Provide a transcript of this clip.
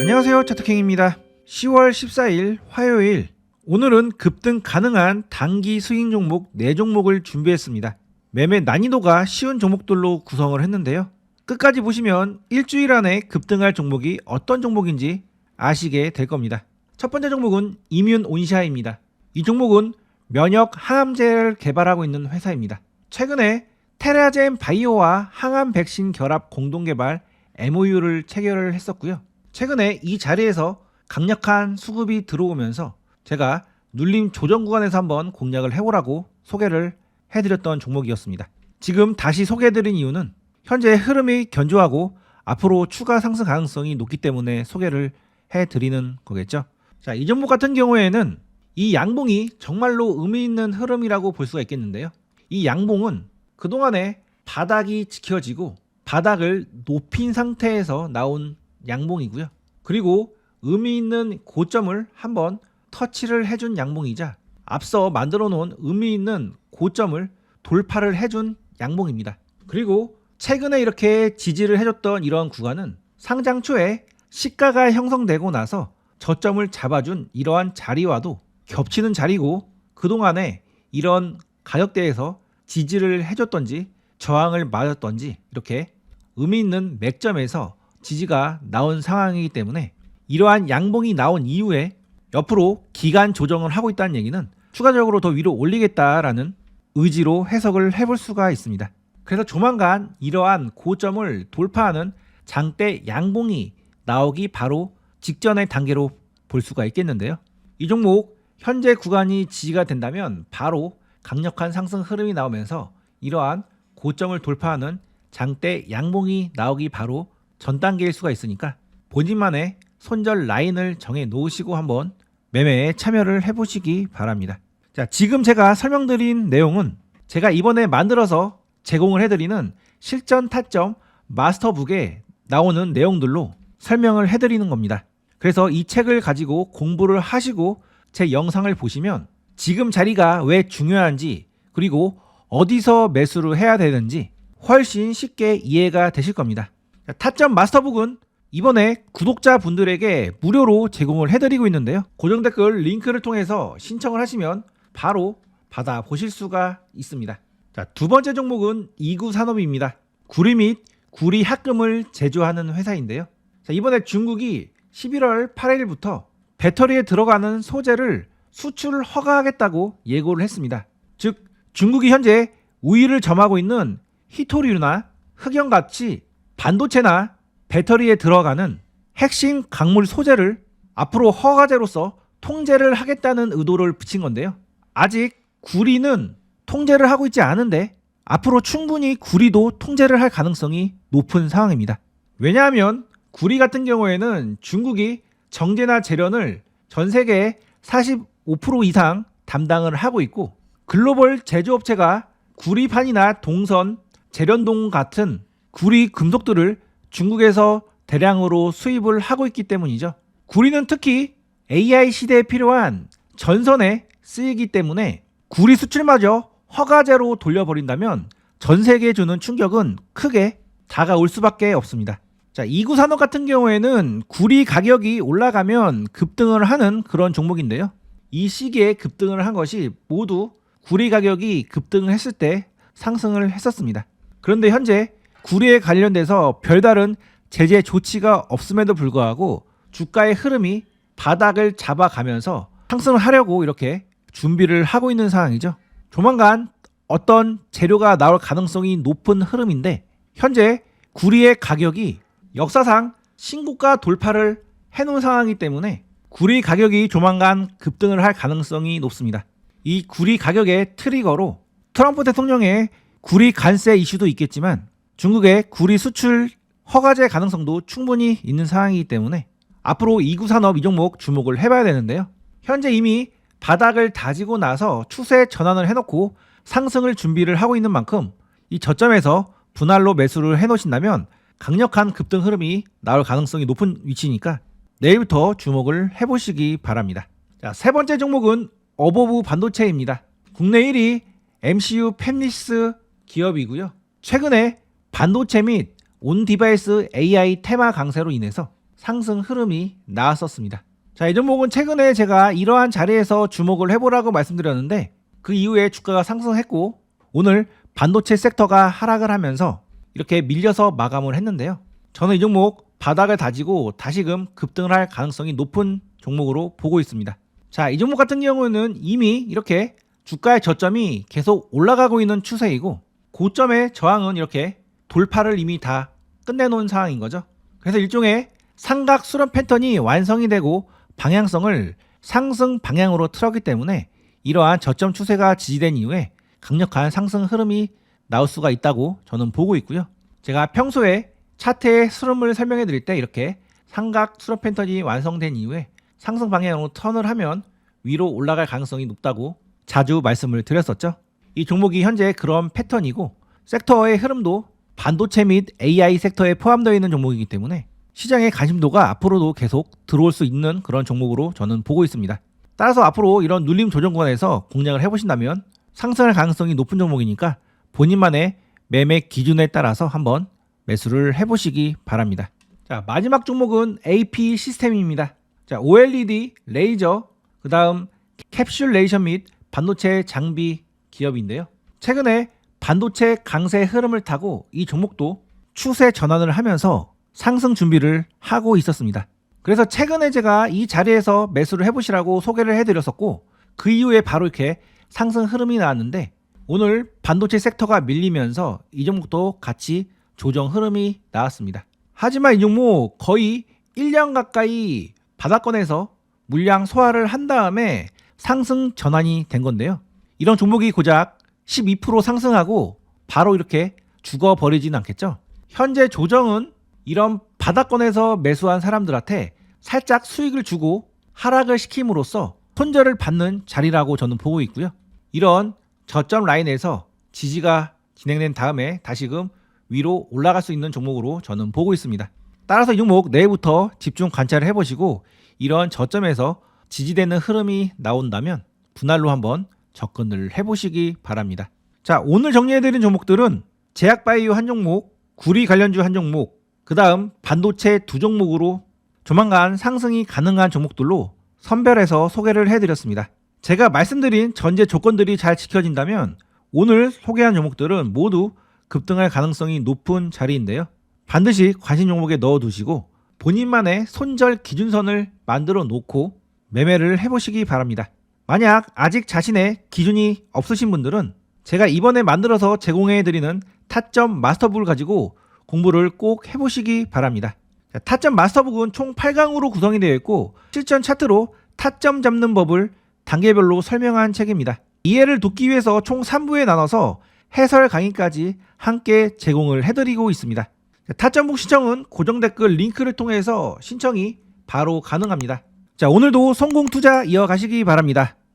안녕하세요 차트킹입니다. 10월 14일 화요일. 오늘은 급등 가능한 단기 스윙 종목 4종목을 준비했습니다. 매매 난이도가 쉬운 종목들로 구성을 했는데요. 끝까지 보시면 일주일 안에 급등할 종목이 어떤 종목인지 아시게 될 겁니다. 첫 번째 종목은 이뮨 온샤입니다. 이 종목은 면역 항암제를 개발하고 있는 회사입니다. 최근에 테라젠 바이오와 항암 백신 결합 공동 개발 MOU를 체결을 했었고요. 최근에 이 자리에서 강력한 수급이 들어오면서 제가 눌림 조정 구간에서 한번 공략을 해보라고 소개를 해드렸던 종목이었습니다. 지금 다시 소개해드린 이유는 현재 흐름이 견조하고 앞으로 추가 상승 가능성이 높기 때문에 소개를 해드리는 거겠죠. 자, 이 종목 같은 경우에는 이 양봉이 정말로 의미 있는 흐름이라고 볼 수가 있겠는데요. 이 양봉은 그동안에 바닥이 지켜지고 바닥을 높인 상태에서 나온 양봉이고요. 그리고 의미 있는 고점을 한번 터치를 해준 양봉이자 앞서 만들어 놓은 의미 있는 고점을 돌파를 해준 양봉입니다. 그리고 최근에 이렇게 지지를 해줬던 이러한 구간은 상장 초에 시가가 형성되고 나서 저점을 잡아준 이러한 자리와도 겹치는 자리고 그동안에 이런 가격대에서 지지를 해줬던지 저항을 맞았던지 이렇게 의미 있는 맥점에서 지지가 나온 상황이기 때문에 이러한 양봉이 나온 이후에 옆으로 기간 조정을 하고 있다는 얘기는 추가적으로 더 위로 올리겠다라는 의지로 해석을 해볼 수가 있습니다. 그래서 조만간 이러한 고점을 돌파하는 장대 양봉이 나오기 바로 직전의 단계로 볼 수가 있겠는데요. 이 종목 현재 구간이 지지가 된다면 바로 강력한 상승 흐름이 나오면서 이러한 고점을 돌파하는 장대 양봉이 나오기 바로 전 단계일 수가 있으니까 본인만의 손절 라인을 정해 놓으시고 한번 매매에 참여를 해보시기 바랍니다. 자, 지금 제가 설명드린 내용은 제가 이번에 만들어서 제공을 해드리는 실전 타점 마스터북에 나오는 내용들로 설명을 해드리는 겁니다. 그래서 이 책을 가지고 공부를 하시고 제 영상을 보시면 지금 자리가 왜 중요한지 그리고 어디서 매수를 해야 되는지 훨씬 쉽게 이해가 되실 겁니다. 자, 타점 마스터북은 이번에 구독자분들에게 무료로 제공을 해드리고 있는데요. 고정 댓글 링크를 통해서 신청을 하시면 바로 받아 보실 수가 있습니다. 자, 두 번째 종목은 이구 산업입니다. 구리 및 구리 합금을 제조하는 회사인데요. 자, 이번에 중국이 11월 8일부터 배터리에 들어가는 소재를 수출을 허가하겠다고 예고를 했습니다. 즉 중국이 현재 우위를 점하고 있는 히토류나 흑연같이 반도체나 배터리에 들어가는 핵심 강물 소재를 앞으로 허가제로서 통제를 하겠다는 의도를 붙인 건데요. 아직 구리는 통제를 하고 있지 않은데 앞으로 충분히 구리도 통제를 할 가능성이 높은 상황입니다. 왜냐하면 구리 같은 경우에는 중국이 정제나 재련을 전 세계에 45% 이상 담당을 하고 있고 글로벌 제조업체가 구리판이나 동선, 재련동 같은 구리 금속들을 중국에서 대량으로 수입을 하고 있기 때문이죠. 구리는 특히 AI 시대에 필요한 전선에 쓰이기 때문에 구리 수출마저 허가제로 돌려버린다면 전 세계에 주는 충격은 크게 다가올 수밖에 없습니다. 자, 이구 산업 같은 경우에는 구리 가격이 올라가면 급등을 하는 그런 종목인데요. 이 시기에 급등을 한 것이 모두 구리 가격이 급등을 했을 때 상승을 했었습니다. 그런데 현재 구리에 관련돼서 별다른 제재 조치가 없음에도 불구하고 주가의 흐름이 바닥을 잡아가면서 상승을 하려고 이렇게 준비를 하고 있는 상황이죠. 조만간 어떤 재료가 나올 가능성이 높은 흐름인데 현재 구리의 가격이 역사상 신고가 돌파를 해놓은 상황이기 때문에 구리 가격이 조만간 급등을 할 가능성이 높습니다. 이 구리 가격의 트리거로 트럼프 대통령의 구리 관세 이슈도 있겠지만 중국의 구리 수출 허가제 가능성도 충분히 있는 상황이기 때문에 앞으로 이구 산업 이 종목 주목을 해봐야 되는데요. 현재 이미 바닥을 다지고 나서 추세 전환을 해놓고 상승을 준비를 하고 있는 만큼 이 저점에서 분할로 매수를 해놓으신다면 강력한 급등 흐름이 나올 가능성이 높은 위치니까 내일부터 주목을 해보시기 바랍니다. 자, 세 번째 종목은 어버브 반도체입니다. 국내 1위 MCU 팹리스 기업이고요. 최근에 반도체 및 온 디바이스 AI 테마 강세로 인해서 상승 흐름이 나왔었습니다. 자, 이 종목은 최근에 제가 이러한 자리에서 주목을 해보라고 말씀드렸는데 그 이후에 주가가 상승했고 오늘 반도체 섹터가 하락을 하면서 이렇게 밀려서 마감을 했는데요. 저는 이 종목 바닥을 다지고 다시금 급등을 할 가능성이 높은 종목으로 보고 있습니다. 자, 이 종목 같은 경우는 이미 이렇게 주가의 저점이 계속 올라가고 있는 추세이고 고점의 저항은 이렇게 돌파를 이미 다 끝내놓은 상황인 거죠. 그래서 일종의 삼각 수렴 패턴이 완성이 되고 방향성을 상승 방향으로 틀었기 때문에 이러한 저점 추세가 지지된 이후에 강력한 상승 흐름이 나올 수가 있다고 저는 보고 있고요. 제가 평소에 차트의 흐름을 설명해 드릴 때 이렇게 삼각 수렴 패턴이 완성된 이후에 상승 방향으로 턴을 하면 위로 올라갈 가능성이 높다고 자주 말씀을 드렸었죠. 이 종목이 현재 그런 패턴이고 섹터의 흐름도 반도체 및 AI 섹터에 포함되어 있는 종목이기 때문에 시장의 관심도가 앞으로도 계속 들어올 수 있는 그런 종목으로 저는 보고 있습니다. 따라서 앞으로 이런 눌림 조정권에서 공략을 해보신다면 상승할 가능성이 높은 종목이니까 본인만의 매매 기준에 따라서 한번 매수를 해보시기 바랍니다. 자 마지막 종목은 AP 시스템입니다. 자 OLED 레이저 그 다음 캡슐레이션 및 반도체 장비 기업인데요. 최근에 반도체 강세 흐름을 타고 이 종목도 추세 전환을 하면서 상승 준비를 하고 있었습니다. 그래서 최근에 제가 이 자리에서 매수를 해보시라고 소개를 해드렸었고 그 이후에 바로 이렇게 상승 흐름이 나왔는데 오늘 반도체 섹터가 밀리면서 이 종목도 같이 조정 흐름이 나왔습니다. 하지만 이 종목 거의 1년 가까이 바닥권에서 물량 소화를 한 다음에 상승 전환이 된 건데요. 이런 종목이 고작 12% 상승하고 바로 이렇게 죽어버리진 않겠죠. 현재 조정은 이런 바닥권에서 매수한 사람들한테 살짝 수익을 주고 하락을 시킴으로써 손절을 받는 자리라고 저는 보고 있고요. 이런 저점 라인에서 지지가 진행된 다음에 다시금 위로 올라갈 수 있는 종목으로 저는 보고 있습니다. 따라서 이 종목 내일부터 집중 관찰을 해보시고 이런 저점에서 지지되는 흐름이 나온다면 분할로 한번 접근을 해보시기 바랍니다. 자, 오늘 정리해드린 종목들은 제약바이오 한 종목, 구리 관련주 한 종목, 그 다음 반도체 두 종목으로 조만간 상승이 가능한 종목들로 선별해서 소개를 해드렸습니다. 제가 말씀드린 전제 조건들이 잘 지켜진다면 오늘 소개한 종목들은 모두 급등할 가능성이 높은 자리인데요. 반드시 관심 종목에 넣어두시고 본인만의 손절 기준선을 만들어 놓고 매매를 해보시기 바랍니다. 만약 아직 자신의 기준이 없으신 분들은 제가 이번에 만들어서 제공해드리는 타점 마스터북을 가지고 공부를 꼭 해보시기 바랍니다. 자, 타점 마스터북은 총 8강으로 구성이 되어 있고 실전 차트로 타점 잡는 법을 단계별로 설명한 책입니다. 이해를 돕기 위해서 총 3부에 나눠서 해설 강의까지 함께 제공을 해드리고 있습니다. 자, 타점북 신청은 고정 댓글 링크를 통해서 신청이 바로 가능합니다. 자, 오늘도 성공 투자 이어가시기 바랍니다.